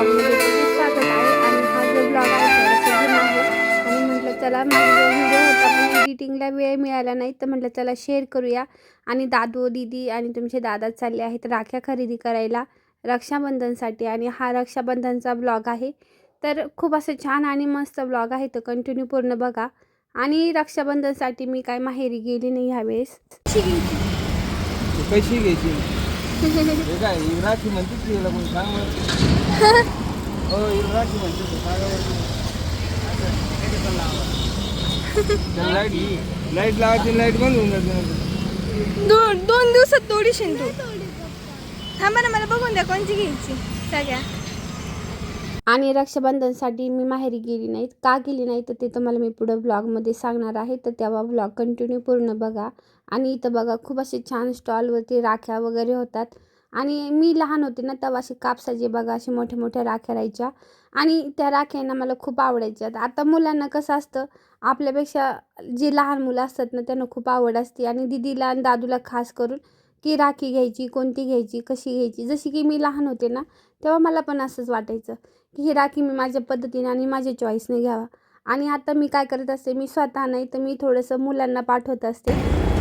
ब्लॉगमध्ये तुमचे स्वागत आहे आणि हा जो ब्लॉग आहे थोडासा जुना आहे. आणि म्हटलं चला माझा जो व्हिडिओ होता पण एडिटिंगला वेळ मिळाला नाही तर म्हटलं चला शेअर करूया. आणि दादू दीदी आणि तुमचे दादा चालले आहेत राख्या खरेदी करायला रक्षाबंधनसाठी आणि हा रक्षाबंधनचा ब्लॉग आहे. तर खूप असं छान आणि मस्त ब्लॉग आहे तर कंटिन्यू पूर्ण बघा. आणि रक्षाबंधनसाठी मी काय माहेरी गेली नाही ह्यावेळेस. कशी घ्यायची? हे काय राखी म्हणते की हिला मग सांग बरं. हो राखी म्हणते सांगा. लाइट लाइट लावायची लाइट बंद होऊन जाते नंतर. दोन दोन दिवसात तोडीशील तू थांबा ना मला बघून द्या कोणती घ्यायची सगळ्या आणि रक्षाबंधनसाठी मी माहेरी गेली नाहीत. का गेली नाही तर ते तुम्हाला मी पुढं ब्लॉगमध्ये सांगणार आहे. तर तेव्हा ब्लॉग कंटिन्यू पूर्ण बघा. आणि इथं बघा खूप असे छान स्टॉलवरती राख्या वगैरे होतात. आणि मी लहान होते ना तेव्हा असे कापसाचे बघा असे मोठ्या मोठ्या राख्या राहायच्या. आणि त्या राख्यांना मला खूप आवडायच्या. आता मुलांना कसं असतं आपल्यापेक्षा जे लहान मुलं असतात ना त्यांना खूप आवड असते. आणि दिदीला आणि दादूला खास करून की राखी घ्यायची कोणती घ्यायची कशी घ्यायची. जशी की मी लहान होते ना तेव्हा मला पण असंच वाटायचं की ही राखी मी माझ्या पद्धतीने आणि माझ्या चॉईसने घ्यावा. आणि आता मी काय करत असते मी स्वतः नाही तर मी थोडंसं मुलांना पाठवत असते.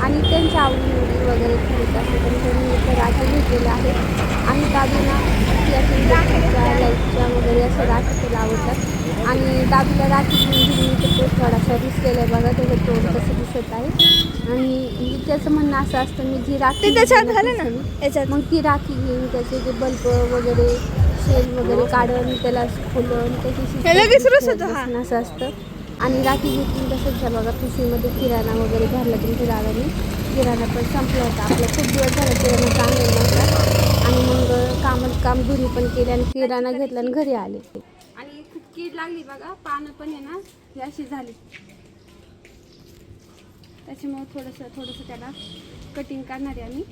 आणि त्यांच्या आवडीनिवडी वगैरे ठेवत असते. त्यांच्या मी इथं राखी घेतलेल्या आहेत आणि दादीना लाईटच्या वगैरे असं राखी आवडतात. आणि दादूला राखी घेऊन घेऊन मी तो थोडासा दिसलेला आहे बघा त्याचं तोंड कसं दिसत आहे. आणि त्याचं म्हणणं असं असतं मी जी राखी ते त्याच्यात घाले ना? याच्यात? मग ती राखी घेऊन त्याचे जे बल्ब वगैरे शेल वगैरे काढून त्याला खोलून त्याची लगेच हा. असं असतं. आणि राखी घेतली तसंच आहे बघा पिशवीमध्ये किराणा वगैरे भरला तुमच्या दादाने किराणा पण संपला होता. आपला खूप दिवस झाला किराणा चांगला नव्हता. आणि मग कामात काम घरी पण केले आणि किराणा घेतला आणि घरी आले. आणि खूप कीड लागली बघा पानं पण आहे ना ही अशी झाली. त्याच्यामुळे थोडंसं थोडंसं त्याला कटिंग करणार आहे आम्ही.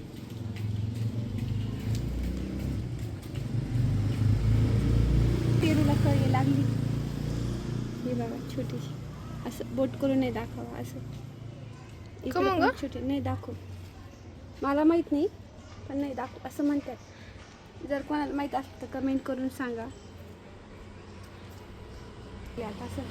पेरूला कळी लागली. ही बघा छोटीशी. असं बोट करून नाही दाखवा असं? छोटी नाही दाखव. मला माहीत नाही पण नाही दाखव असं म्हणतात. जर कोणाला माहीत असलं तर कमेंट करून सांगा. आता असं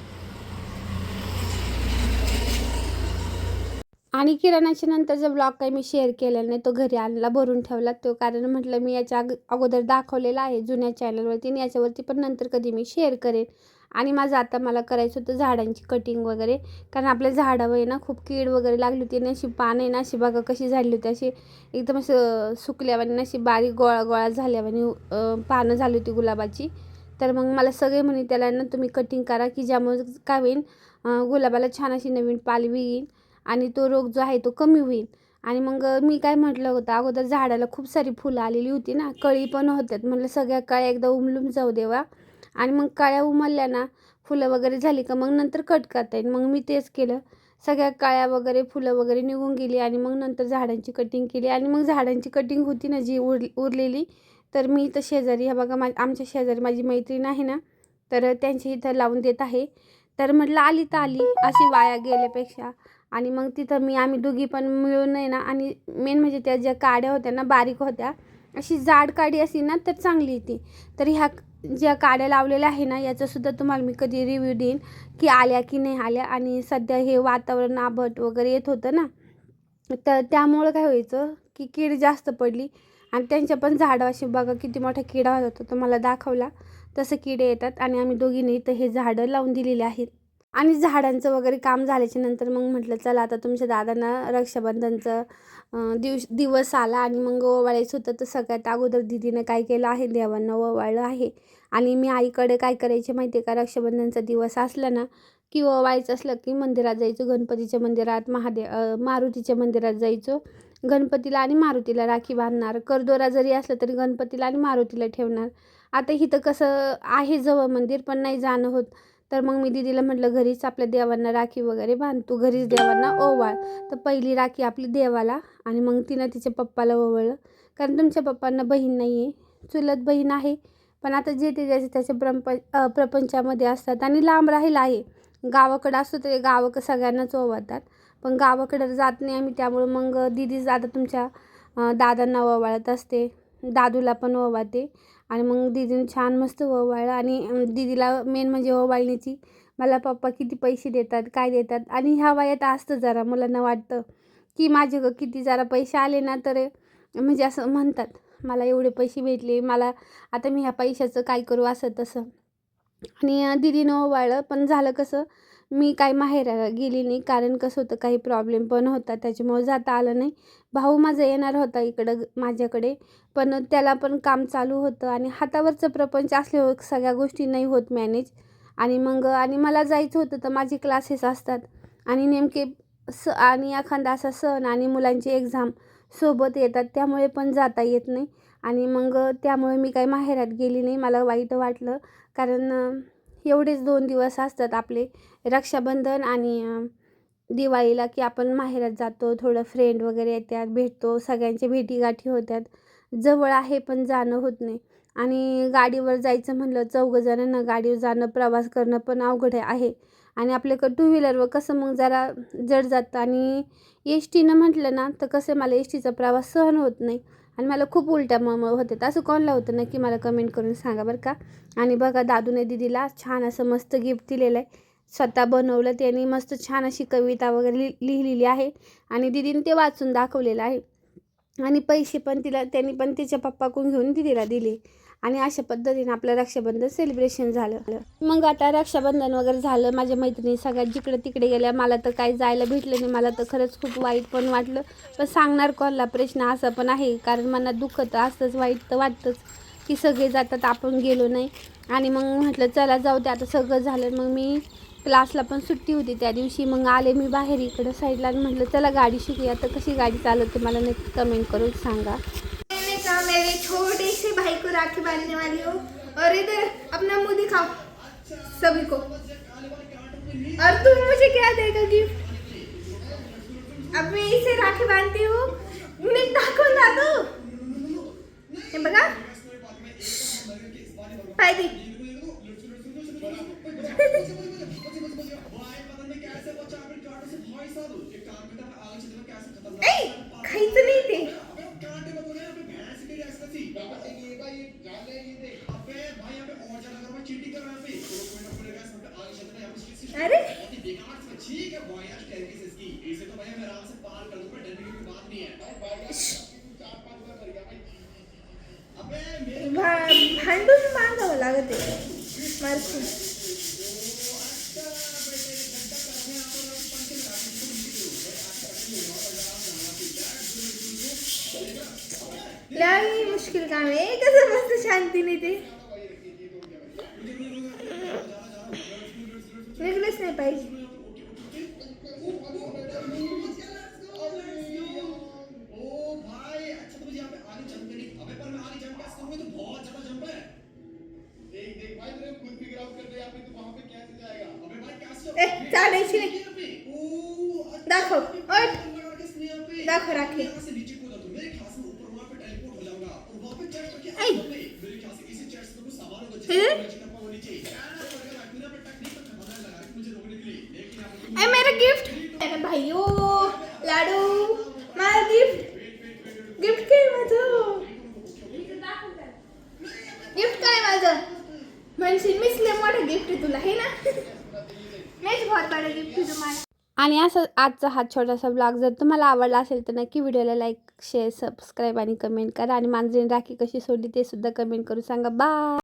आणि किराणाच्या नंतर जो ब्लॉग काही मी शेअर केलेला नाही तो घरी आणला भरून ठेवला. तो कारण म्हटलं मी याच्या अग अगोदर दाखवलेला आहे जुन्या चॅनलवरती आणि याच्यावरती पण नंतर कधी मी शेअर करेन. आणि माझं आता मला करायचं होतं झाडांची कटिंग वगैरे. कारण आपल्या झाडावर आहे ना खूप कीड वगैरे लागली होती. आणि अशी पानं आहे ना अशी बागा कशी झाली होती. अशी एकदम असं सुकल्यावानी आणि अशी बारीक गोळा गोळा झाल्यावानी पानं झाली होती गुलाबाची. तर मग मला सगळे म्हणे त्याला ना तुम्ही कटिंग करा की ज्यामुळे काय होईल गुलाबाला छान अशी नवीन पालवी येईल. आणि तो रोग जो आहे तो कमी होईल. आणि मग मी काय म्हटलं होतं अगोदर झाडाला खूप सारी फुलं आलेली होती ना कळी पण होत्यात. म्हटलं सगळ्या कळ्या एकदा उमलून जाऊ देवा. आणि मग कळ्या उमलल्या ना फुलं वगैरे झाली का मग नंतर कट करता येईल. मग मी तेच केलं. सगळ्या काळ्या वगैरे फुलं वगैरे निघून गेली आणि मग नंतर झाडांची कटिंग केली. आणि मग झाडांची कटिंग होती ना जी उर उरलेली तर मी इथं शेजारी ह्या बघा मा आमच्या शेजारी माझी मैत्रीण आहे ना तर त्यांची इथं लावून देत आहे. तर म्हटलं आली तर आली अशी वाया गेल्यापेक्षा. आणि मग तिथं मी आम्ही दोघी पण मिळून आहे ना आणि मेन म्हणजे त्या ज्या काड्या होत्या ना बारीक होत्या अशी जाड काडी असली ना तर चांगली येते. तर ह्या ज्या काड्या लावलेल्या आहे ना याचासुद्धा तुम्हाला मी कधी रिव्ह्यू देईन की आल्या की नाही आल्या. आणि सध्या हे वातावरण आभट वगैरे येत होतं ना तर त्यामुळं काय व्हायचं की कीड जास्त पडली. आणि त्यांच्या पण झाडं अशी बघा किती मोठा किडा होता तो मला दाखवला. तसं किडे येतात आणि आम्ही दोघींनी इथं हे झाडं लावून दिलेले आहेत. आणि झाडांचं वगैरे काम झाल्याच्यानंतर मग म्हटलं चला आता तुमच्या दादांना रक्षाबंधनचं दिवस दिवस आला आणि मग ओवाळायचं होतं तर सगळ्यात अगोदर दिदीनं काय केलं आहे? देवांना ओवाळलं आहे. आणि मी आईकडे काय करायचे माहिती आहे का? रक्षाबंधनचा दिवस असला ना की ओवाळायचं असलं की मंदिरात जायचो गणपतीच्या मंदिरात महादेव मारुतीच्या मंदिरात जायचो. गणपतीला आणि मारुतीला राखी बांधणार. करदोरा जरी असलं तरी गणपतीला आणि मारुतीला ठेवणार. आता इथं कसं आहे जवळ मंदिर पण नाही जाणं होत. तर मग मी दिदीला म्हटलं घरीच आपल्या देवांना राखी वगैरे बांध तू घरीच देवांना ओवाळ. तर पहिली राखी आपली देवाला आणि मग तिनं तिच्या पप्पाला ओवळलं. कारण तुमच्या पप्पांना बहीण नाही आहे चुलत बहीण आहे. पण आता जे ते ज्याचे त्याच्या प्रप प्रपंचामध्ये असतात आणि लांब राहिला आहे. गावाकडं असतो ते गावाकडं सगळ्यांनाच ओवाळतात. पण गावाकडं जात नाही आम्ही त्यामुळं मग दिदीच आता तुमच्या दादांना ओवाळत असते. दादूला पण ओवाळते. आणि मग दीदीनं छान मस्त ओवाळलं. आणि दीदीला मेन म्हणजे ओवाळणीची मला पप्पा किती पैसे देतात काय देतात. आणि ह्या वयात असतं जरा मुलांना वाटतं की माझे किती जरा पैसे आले ना तर म्हणजे असं म्हणतात मला एवढे पैसे भेटले मला आता मी ह्या पैशाचं काय करू? असं तसं. आणि दीदीनं ओवाळलं. पण झालं कसं मी काय माहेराला गेली नाही कारण कसं होतं काही प्रॉब्लेम पण होता त्याच्यामुळं जाता आलं नाही. भाऊ माझा येणार होता इकडं माझ्याकडे पण त्याला पण काम चालू होतं आणि हातावरचं प्रपंच असल्यावर सगळ्या गोष्टी नाही होत मॅनेज आणि मग आणि मला जायचं होतं तर माझे क्लासेस असतात. आणि नेमके स आणि एखादा असा सण आणि मुलांची एक्झाम सोबत येतात त्यामुळे पण जाता येत नाही. आणि मग त्यामुळे मी काही माहेरात गेली नाही मला वाईट वाटलं. कारण एवढेच दोन दिवस असतात आपले रक्षाबंधन आणि दिवाळीला की आपण माहेरात जातो थोडं फ्रेंड वगैरे येतात भेटतो सगळ्यांच्या भेटीगाठी होतात. जवळ आहे पण जाणं होत नाही. आणि गाडीवर जायचं म्हणलं चौघं जणांना गाडीवर जाणं प्रवास करणं पण अवघड आहे. आणि आपल्याकडं टू व्हीलरवर कसं मग जरा जड जातं. आणि एस टीनं म्हटलं ना तर कसं मला एस टीचा प्रवास सहन होत नाही. आणि मला खूप उलट्या मम होते असं कोणला होतं? नक्की मला कमेंट करून सांगा बरं का. आणि बघा दादूने दिदीला छान असं मस्त गिफ्ट दिलेलं आहे. स्वतः बनवलं त्यांनी मस्त छान अशी कविता वगैरे लि लिहिलेली आहे. आणि दिदीने ते वाचून दाखवलेलं आहे. आणि पैसे पण तिला त्यांनी पण तिच्या पप्पाकडून घेऊन दिदीला दिले. आणि अशा पद्धतीने आपलं रक्षाबंधन सेलिब्रेशन झालं. मग आता रक्षाबंधन वगैरे झालं. माझ्या मैत्रिणी सगळ्यात जिकडे तिकडे गेल्या. मला तर काही जायला भेटलं नाही. मला तर खरंच खूप वाईट पण वाटलं. पण सांगणार कोणाला प्रश्न असा पण आहे. कारण मनात दुःख तर असतंच. वाईट तर वाटतंच की सगळे जातात. आपण गेलो नाही. आणि मग म्हटलं चला जाऊ दे. आता सगळं झालं. मग मी क्लासला पण सुट्टी होती त्या दिवशी. मग आले मी बाहेर इकडं साईडला म्हटलं चला गाडी शिकूया. तर कशी गाडी चालवते मला नक्की कमेंट करून सांगा. मैंने मेरे छोटे से भाई को राखी बांधने वाली हो. और इधर अपना मुंह दिखाओ सभी को और तुम मुझे क्या देगा गिफ्ट अब मैं इसे राखी बांधती हो? हूँ? मी दाखवून दादू हे बघा. पाहिजे अरे ठीक है बॉय यार कैसे इसकी इसे तो भाई मैं आराम से पार कर दूँगा डरने की बात नहीं है भाई भाई चार पाँच बार कर गया भाई अबे मेरे भांडून मार दो लागते मार तू मुश्किल काम आहे कसं मस्त शांतीने ते नाही पाहिजे ए चालायची नाही दाखव ओट दाखव राखी ऐ. हे? ए मेरा गिफ्ट अरे भाइयो लाडू माझा गिफ्ट गिफ्ट काय माझं गिफ्ट काय माझं म्हणशील मीच लय मोठं गिफ्ट आहे तुला हे ना? मीच बहुत बडा गिफ्ट आहे तुम्हाला. आणि असं आजचा हा छोटासा ब्लॉग जर तुम्हाला आवडला असेल तर नक्की व्हिडिओला लाईक शेअर सबस्क्राईब आणि कमेंट करा. आणि मांजरीने राखी कशी सोडली ते सुद्धा कमेंट करून सांगा. बाय